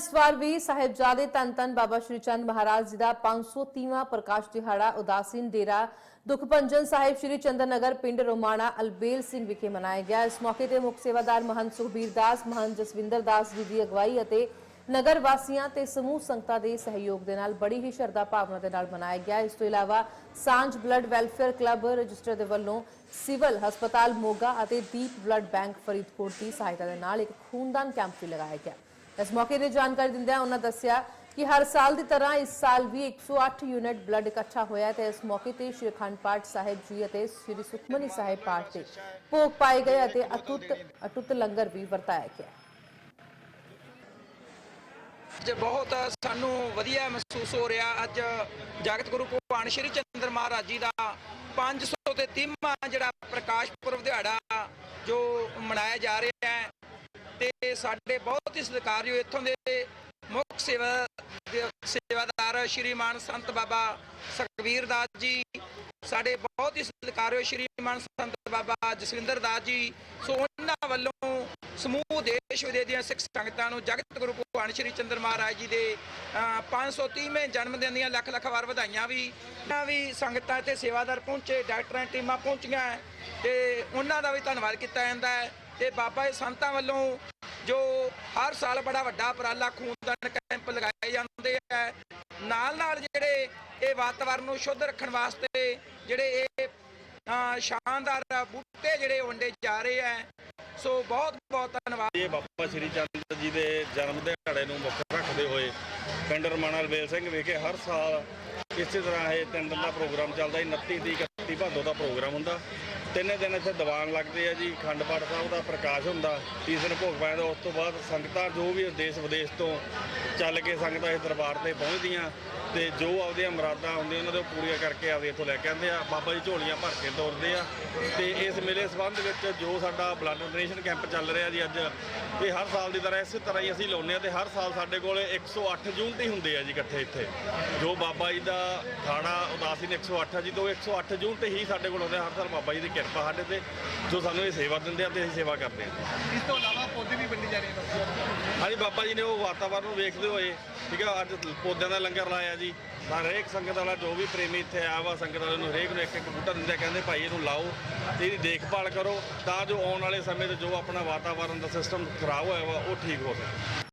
ਇਸ ਵਾਰ ਵੀ ਸਾਹਿਬਜ਼ਾਦੇ ਧੰਨ ਧੰਨ ਬਾਬਾ ਸ਼੍ਰੀ ਚੰਦ ਮਹਾਰਾਜ ਜੀ ਦਾ 530ਵਾਂ ਪ੍ਰਕਾਸ਼ ਦਿਹਾੜਾ ਉਦਾਸੀਨ ਡੇਰਾ ਦੁਖਪੰਜਨ ਸਾਹਿਬ ਸ਼੍ਰੀ ਚੰਦਨ ਨਗਰ ਪਿੰਡ ਰੋਮਾਣਾ ਅਲਬੇਲ ਸਿੰਘ ਵਿਖੇ ਮਨਾਇਆ ਗਿਆ। ਇਸ ਮੌਕੇ ਤੇ ਮੁੱਖ ਸੇਵਾਦਾਰ ਮਹੰਤ ਸੁਖਬੀਰ ਦਾਸ, ਮਹੰਤ ਜਸਵਿੰਦਰ ਦਾਸ ਜੀ ਦੀ ਅਗਵਾਈ ਅਤੇ ਨਗਰ ਵਾਸੀਆਂ ਤੇ ਸਮੂਹ ਸੰਗਤਾਂ ਦੇ ਸਹਿਯੋਗ ਦੇ ਨਾਲ ਬੜੀ ਹੀ ਸ਼ਰਧਾ ਭਾਵਨਾ ਦੇ ਨਾਲ ਮਨਾਇਆ ਗਿਆ। ਇਸ ਤੋਂ ਇਲਾਵਾ ਸਾਂਝ ਬਲੱਡ ਵੈਲਫੇਅਰ ਕਲੱਬ ਰਜਿਸਟਰ ਦੇ ਵੱਲੋਂ ਸਿਵਲ ਹਸਪਤਾਲ ਮੋਗਾ ਅਤੇ ਦੀਪ ਬਲੱਡ ਬੈਂਕ ਫਰੀਦਕੋਟ ਦੀ ਸਹਾਇਤਾ ਦੇ ਨਾਲ ਇੱਕ ਖੂਨਦਾਨ ਕੈਂਪ ਵੀ ਲਗਾਇਆ ਗਿਆ। ਇਸ ਮੌਕੇ ਤੇ ਜਾਣਕਾਰੀ ਦਿੰਦਿਆਂ ਉਹਨਾਂ ਦੱਸਿਆ ਕਿ ਹਰ ਸਾਲ ਦੀ ਤਰ੍ਹਾਂ ਇਸ ਸਾਲ ਵੀ 108 ਯੂਨਿਟ ਬਲੱਡ ਇਕੱਠਾ ਹੋਇਆ ਤੇ ਇਸ ਮੌਕੇ ਤੇ ਸ਼੍ਰੀ ਅਖੰਡ ਪਾਠ ਸਾਹਿਬ ਜੀ ਅਤੇ ਸ਼੍ਰੀ ਸੁਖਮਨੀ ਸਾਹਿਬ ਪਾਠ ਦੇ ਭੋਗ ਪਾਏ ਗਏ ਅਤੇ ਅਟੁੱਟ ਅਟੁੱਟ ਲੰਗਰ ਵੀ ਵਰਤਾਇਆ ਗਿਆ ਅੱਜ ਬਹੁਤ ਸਾਨੂੰ ਵਧੀਆ ਮਹਿਸੂਸ ਹੋ ਰਿਹਾ। ਅੱਜ ਜਗਤ ਗੁਰੂ ਭਗਵਾਨ ਸ਼੍ਰੀ ਚੰਦਰ ਮਹਾਰਾਜ ਜੀ ਦਾ 500 ਤੇ ਜਿਹੜਾ ਪ੍ਰਕਾਸ਼ ਪੁਰਬ ਦਿਹਾੜਾ ਜੋ ਮਨਾਇਆ ਜਾ ਰਿਹਾ ਹੈ ਤੇ ਸਾਡੇ ਬਹੁਤ ਹੀ ਸਤਿਕਾਰਯੋਗ ਇੱਥੋਂ ਦੇ ਮੁੱਖ ਸੇਵਾ ਦੇ ਸੇਵਾਦਾਰ ਸ਼੍ਰੀਮਾਨ ਸੰਤ ਬਾਬਾ ਸੁਖਬੀਰ ਦਾਸ ਜੀ ਸਾਡੇ ਬਹੁਤ ਹੀ ਸਤਿਕਾਰਯੋਗ ਸ਼੍ਰੀਮਾਨ ਸੰਤ ਬਾਬਾ ਜਸਵਿੰਦਰ ਦਾਸ ਜੀ ਸੋ ਉਹਨਾਂ ਵੱਲੋਂ ਸਮੂਹ ਦੇਸ਼ ਵਿਦੇਸ਼ ਦੀਆਂ ਸਿੱਖ ਸੰਗਤਾਂ ਨੂੰ ਜਗਤ ਗੁਰੂ ਭਗਵਾਨ ਸ਼੍ਰੀ ਚੰਦਰ ਮਹਾਰਾਜ ਜੀ ਦੇ ਅ, 530ਵੇਂ ਜਨਮ ਦਿਨ ਦੀਆਂ ਲੱਖ ਲੱਖ ਵਾਰ ਵਧਾਈਆਂ ਵੀ ਇਹਨਾਂ ਵੀ ਸੰਗਤਾਂ ਤੇ ਸੇਵਾਦਾਰ ਪਹੁੰਚੇ ਡਾਕਟਰਾਂ ਦੀ ਟੀਮਾਂ ਪਹੁੰਚੀਆਂ ਤੇ ਉਹਨਾਂ ਦਾ ਵੀ ਧੰਨਵਾਦ ਕੀਤਾ ਜਾਂਦਾ ਹੈ ਤੇ ਬਾਬਾ ਜੀ ਸੰਤਾਂ ਵੱਲੋਂ ਜੋ ਹਰ ਸਾਲ ਬੜਾ ਵੱਡਾ ਉਪਰਾਲਾ ਖੂਨਦਾਨ ਕੈਂਪ ਲਗਾਏ ਜਾਂਦੇ ਆ। ਨਾਲ ਨਾਲ ਜਿਹੜੇ ਇਹ ਵਾਤਾਵਰਨ ਨੂੰ ਸ਼ੁੱਧ ਰੱਖਣ ਵਾਸਤੇ ਜਿਹੜੇ ਇਹ ਸ਼ਾਨਦਾਰ ਬੂਟੇ ਜਿਹੜੇ ਵੰਡੇ ਜਾ ਰਹੇ ਆ। ਸੋ ਬਹੁਤ ਬਹੁਤ ਧੰਨਵਾਦ। ਇਹ ਬਾਬਾ ਸ਼੍ਰੀ ਚੰਦ ਜੀ ਦੇ ਜਨਮ ਦਿਹਾੜੇ ਨੂੰ ਮੁੱਖ ਰੱਖਦੇ ਹੋਏ ਪਿੰਡ ਰਮਾਣਾ ਰਵੇਲ ਸਿੰਘ ਵਿਖੇ ਹਰ ਸਾਲ ਇਸੇ ਤਰ੍ਹਾਂ ਇਹ ਤਿੰਨ ਦਿਨ ਦਾ ਪ੍ਰੋਗਰਾਮ ਚੱਲਦਾ ਜੀ। 29 ਦੀ 31 ਭਾਦੋ ਦਾ ਪ੍ਰੋਗਰਾਮ ਹੁੰਦਾ। ਤਿੰਨੇ ਦਿਨ ਇੱਥੇ ਦੀਵਾਨ ਲੱਗਦੇ ਆ ਜੀ ਅਖੰਡ ਪਾਠ ਸਾਹਿਬ ਦਾ ਪ੍ਰਕਾਸ਼ ਹੁੰਦਾ ਤੀਸ ਦਿਨ ਭੋਗ ਪੈਂਦਾ ਉਸ ਤੋਂ ਬਾਅਦ ਸੰਗਤਾਂ ਜੋ ਵੀ ਦੇਸ਼ ਵਿਦੇਸ਼ ਤੋਂ ਚੱਲ ਕੇ ਸੰਗਤਾਂ ਇਸ ਦਰਬਾਰ ਤੇ ਪਹੁੰਚਦੀਆਂ ਤੇ ਜੋ ਆਪਦੀਆਂ ਮੁਰਾਦਾਂ ਹੁੰਦੀਆਂ ਉਹਨਾਂ ਦੇ ਪੂਰੀਆਂ ਕਰਕੇ ਆਪਦੇ ਇੱਥੋਂ ਲੈ ਕੇ ਆਉਂਦੇ ਆ ਬਾਬਾ ਜੀ ਝੋਲੀਆਂ ਭਰ ਕੇ ਤੋਰਦੇ ਆ ਤੇ ਇਸ ਮੇਲੇ ਸੰਬੰਧ ਵਿੱਚ ਜੋ ਸਾਡਾ ਬਲੱਡ ਡੋਨੇਸ਼ਨ ਕੈਂਪ ਚੱਲ ਰਿਹਾ ਜੀ ਅੱਜ, ਇਹ ਹਰ ਸਾਲ ਦੀ ਤਰ੍ਹਾਂ, ਇਸੇ ਤਰ੍ਹਾਂ ਹੀ ਅਸੀਂ ਲਾਉਂਦੇ ਆ ਤੇ ਹਰ ਸਾਲ ਸਾਡੇ ਕੋਲ 108 ਯੂਨਿਟ ਹੀ ਹੁੰਦੇ ਆ ਜੀ ਇਕੱਠੇ ਇੱਥੇ ਜੋ ਬਾਬਾ ਜੀ ਦਾ ਖਾਣਾ ਉਦਾਸੀਨ 108 ਆ ਜੀ, ਤੋਂ 108 ਯੂਨਿਟ ਹੀ ਸਾਡੇ ਕੋਲ ਹੁੰਦੇ ਆ। ਹਰ ਸਾਲ ਬਾਬਾ ਜੀ ਦੇ ਕਿਰਪਾ ਸਾਡੇ ਤੇ ਜੋ ਸਾਨੂੰ ਇਹ ਸੇਵਾ ਦਿੰਦੇ ਆ ਤੇ ਅਸੀਂ ਸੇਵਾ ਕਰਦੇ ਆ। ਇਸ ਤੋਂ ਇਲਾਵਾ ਪੌਦੇ ਵੀ ਵੰਡੇ ਜਾ ਰਹੇ ਨੇ ਹਾਂਜੀ ਬਾਬਾ ਜੀ ਨੇ ਉਹ ਵਾਤਾਵਰਨ ਨੂੰ ਵੇਖਦੇ ਹੋਏ ਠੀਕ ਆ ਅੱਜ ਪੌਦਿਆਂ ਦਾ ਲੰਗਰ ਲਾਇਆ ਜੀ। ਤਾਂ ਹਰੇਕ ਸੰਗਤ ਵਾਲਾ ਜੋ ਵੀ ਪ੍ਰੇਮੀ ਇੱਥੇ ਆਇਆ ਵਾ ਸੰਗਤ ਵਾਲੇ ਨੂੰ ਹਰੇਕ ਨੂੰ ਇੱਕ ਇੱਕ ਬੂਟਾ ਦਿੰਦੇ ਆ, ਕਹਿੰਦੇ ਭਾਈ ਇਹਨੂੰ ਲਾਓ ਤੇ ਇਹਦੀ ਦੇਖਭਾਲ ਕਰੋ ਤਾਂ ਜੋ ਆਉਣ ਵਾਲੇ ਸਮੇਂ ਤੇ ਜੋ ਆਪਣਾ ਵਾਤਾਵਰਨ ਦਾ ਸਿਸਟਮ ਖਰਾਬ ਹੋਇਆ ਵਾ ਉਹ ਠੀਕ ਹੋ ਸਕੇ।